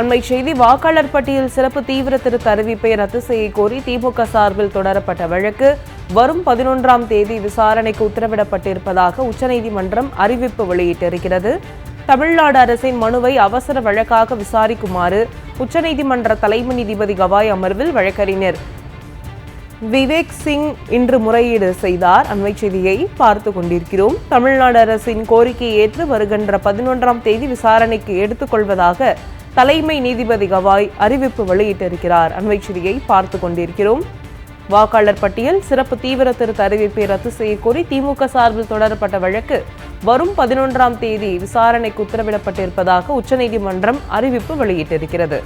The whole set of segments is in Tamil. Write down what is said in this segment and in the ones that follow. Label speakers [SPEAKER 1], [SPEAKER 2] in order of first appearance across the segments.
[SPEAKER 1] அண்மை செய்தி வாக்காளர் பட்டியல் சிறப்பு தீவிர திருத்த அறிவிப்பை ரத்து செய்ய கோரி திமுக சார்பில் தொடரப்பட்ட வழக்கு வரும் பதினொன்றாம் தேதி விசாரணைக்கு உத்தரவிடப்பட்டிருப்பதாக உச்சநீதிமன்றம் அறிவிப்பு வெளியிட்டிருக்கிறது. தமிழ்நாடு அரசின் மனுவை அவசர வழக்காக விசாரிக்குமாறு உச்சநீதிமன்ற தலைமை நீதிபதி கவாய் அமர்வில் வழக்கறிஞர் விவேக் சிங் இன்று முறையீடு செய்தார். அண்மை செய்தியை பார்த்து கொண்டிருக்கிறோம். தமிழ்நாடு அரசின் கோரிக்கையை ஏற்று வருகின்ற பதினொன்றாம் தேதி விசாரணைக்கு எடுத்துக்கொள்வதாக தலைமை நீதிபதி கவாய் அறிவிப்பு வெளியிட்டிருக்கிறார். அண்மை பார்த்து கொண்டிருக்கிறோம். வாக்காளர் பட்டியல் சிறப்பு தீவிர திருத்த அறிவிப்பை ரத்து செய்யக்கோரி கோரி திமுக சார்பில் தொடரப்பட்ட வழக்கு வரும் பதினொன்றாம் தேதி விசாரணைக்கு உத்தரவிடப்பட்டிருப்பதாக உச்சநீதிமன்றம் அறிவிப்பு வெளியிட்டிருக்கிறது.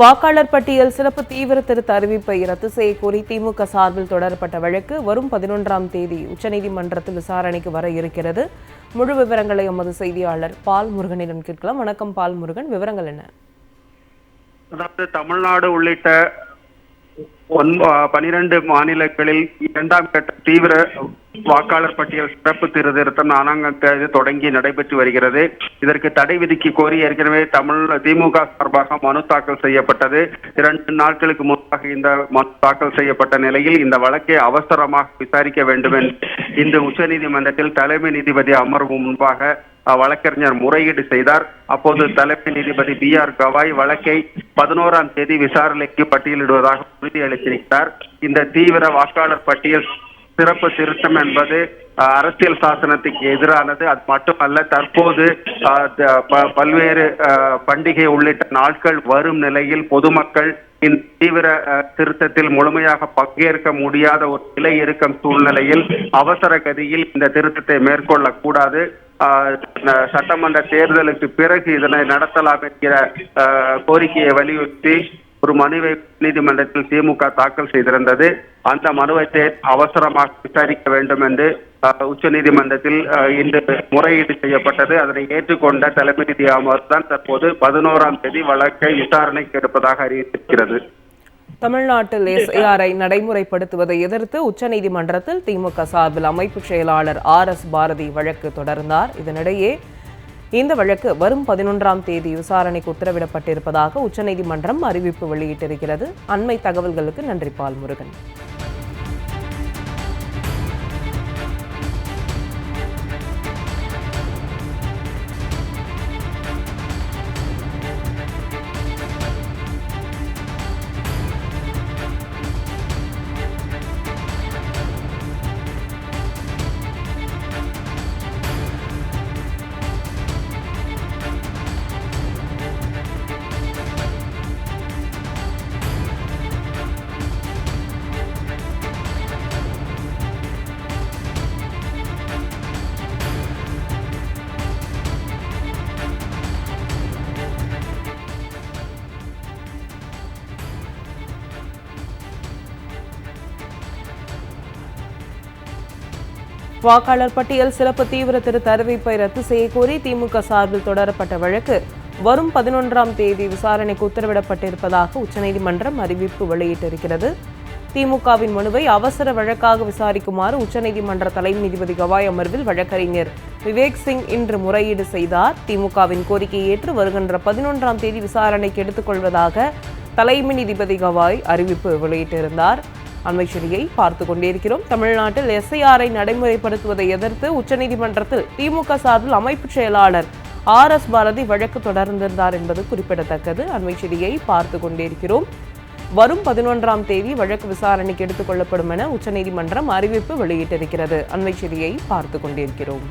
[SPEAKER 1] வாக்காளர் பட்டியல் சிறப்பு தீவிர திருத்த அறிவிப்பை ரத்து செய்ய கோரி திமுக சார்பில் தொடரப்பட்ட வழக்கு வரும் பதினொன்றாம் தேதி உச்சநீதிமன்றத்தில் விசாரணைக்கு வர இருக்கிறது. முழு விவரங்களை எமது செய்தியாளர் பால் முருகனிடம் கேட்கலாம். வணக்கம் பால் முருகன். விவரங்கள் என்ன?
[SPEAKER 2] அதாவது தமிழ்நாடு உள்ளிட்ட ஒன் பனிரெண்டு மாநிலங்களில் இரண்டாம் கட்ட தீவிர வாக்காளர் பட்டியல் சிறப்பு திருத்தம் நான்காம் தேதி தொடங்கி நடைபெற்று வருகிறது. இதற்கு தடை விதிக்க கோரி ஏற்கனவே தமிழ் திமுக சார்பாக மனு தாக்கல் செய்யப்பட்டது. இரண்டு நாட்களுக்கு முன்பாக இந்த மனு தாக்கல் செய்யப்பட்ட நிலையில் இந்த வழக்கை அவசரமாக விசாரிக்க வேண்டும் என்று இந்த உச்சநீதிமன்றத்தில் தலைமை நீதிபதி அமர்வு முன்பாக வழக்கறிஞர் முறையீடு செய்தார். அப்போது தலைமை நீதிபதி பி ஆர் கவாய் வழக்கை பதினோராம் தேதி விசாரணைக்கு பட்டியலிடுவதாக உறுதியளித்திருக்கிறார் இந்த தீவிர வாக்காளர் பட்டியல் சிறப்பு திருத்தம் என்பது அஹ், அரசியல் சாசனத்துக்கு எதிரானது. அது மட்டுமல்ல தற்போது ப- பல்வேறு பண்டிகை உள்ளிட்ட நாட்கள் வரும் நிலையில் பொதுமக்கள் தீவிர திருத்தத்தில் முழுமையாக பங்கேற்க முடியாத ஒரு நிலை இருக்கும் சூழ்நிலையில் அவசர கதியில் இந்த திருத்தத்தை மேற்கொள்ள கூடாது. சட்டமன்ற தேர்தலுக்கு பிறகு இதனை நடத்தலாம் என்கிற கோரிக்கையை வலியுறுத்தி ஒரு மனுவை நீதிமன்றத்தில் திமுக தாக்கல் செய்திருந்தது. அந்த மனுவை அவசரமாக விசாரிக்க வேண்டும் என்று உச்சநீதிமன்றத்தில் ஆஹ், இன்று முறையீடு செய்யப்பட்டது. அதனை ஏற்றுக்கொண்ட தலைமை நீதி அமர்வு தான் தற்போது பதினோராம் தேதி வழக்கை விசாரணைக்கு எடுப்பதாக அறிவித்திருக்கிறது.
[SPEAKER 1] தமிழ்நாட்டில் எஸ்ஏஆரை நடைமுறைப்படுத்துவதை எதிர்த்து உச்சநீதிமன்றத்தில் திமுக சார்பில் அமைப்பு செயலாளர் ஆர் எஸ் பாரதி வழக்கு தொடர்ந்தார். இதனிடையே இந்த வழக்கு வரும் பதினொன்றாம் தேதி விசாரணைக்கு உத்தரவிடப்பட்டிருப்பதாக உச்சநீதிமன்றம் அறிவிப்பு வெளியிட்டிருக்கிறது. அண்மை தகவல்களுக்கு நன்றி பால் முருகன். வாக்காளர் பட்டியல் சிறப்பு தீவிர திருத்த அறிவிப்பை ரத்து செய்ய கோரி திமுக சார்பில் தொடரப்பட்ட வழக்கு வரும் பதினொன்றாம் தேதி விசாரணைக்கு உத்தரவிடப்பட்டிருப்பதாக உச்சநீதிமன்றம் அறிவிப்பு வெளியிட்டிருக்கிறது. திமுகவின் மனுவை அவசர வழக்காக விசாரிக்குமாறு உச்சநீதிமன்ற தலைமை நீதிபதி கவாய் அமர்வில் வழக்கறிஞர் விவேக் சிங் இன்று முறையீடு செய்தார். திமுகவின் கோரிக்கையை ஏற்று வருகின்ற பதினொன்றாம் தேதி விசாரணைக்கு எடுத்துக்கொள்வதாக தலைமை நீதிபதி கவாய் அறிவிப்பு வெளியிட்டிருந்தார். அண்மை செய்தியை பார்த்து கொண்டிருக்கிறோம். தமிழ்நாட்டில் எஸ்ஐஆரை நடைமுறைப்படுத்துவதை எதிர்த்து உச்சநீதிமன்றத்தில் திமுக சார்பில் அமைப்பு செயலாளர் ஆர் எஸ் பாரதி வழக்கு தொடர்ந்திருந்தார் என்பது குறிப்பிடத்தக்கது. அண்மை செய்தியை பார்த்து கொண்டிருக்கிறோம். வரும் பதினொன்றாம் தேதி வழக்கு விசாரணைக்கு எடுத்துக் கொள்ளப்படும் என உச்சநீதிமன்றம் அறிவிப்பு வெளியிட்டிருக்கிறது. அண்மை செய்தியை பார்த்து கொண்டிருக்கிறோம்.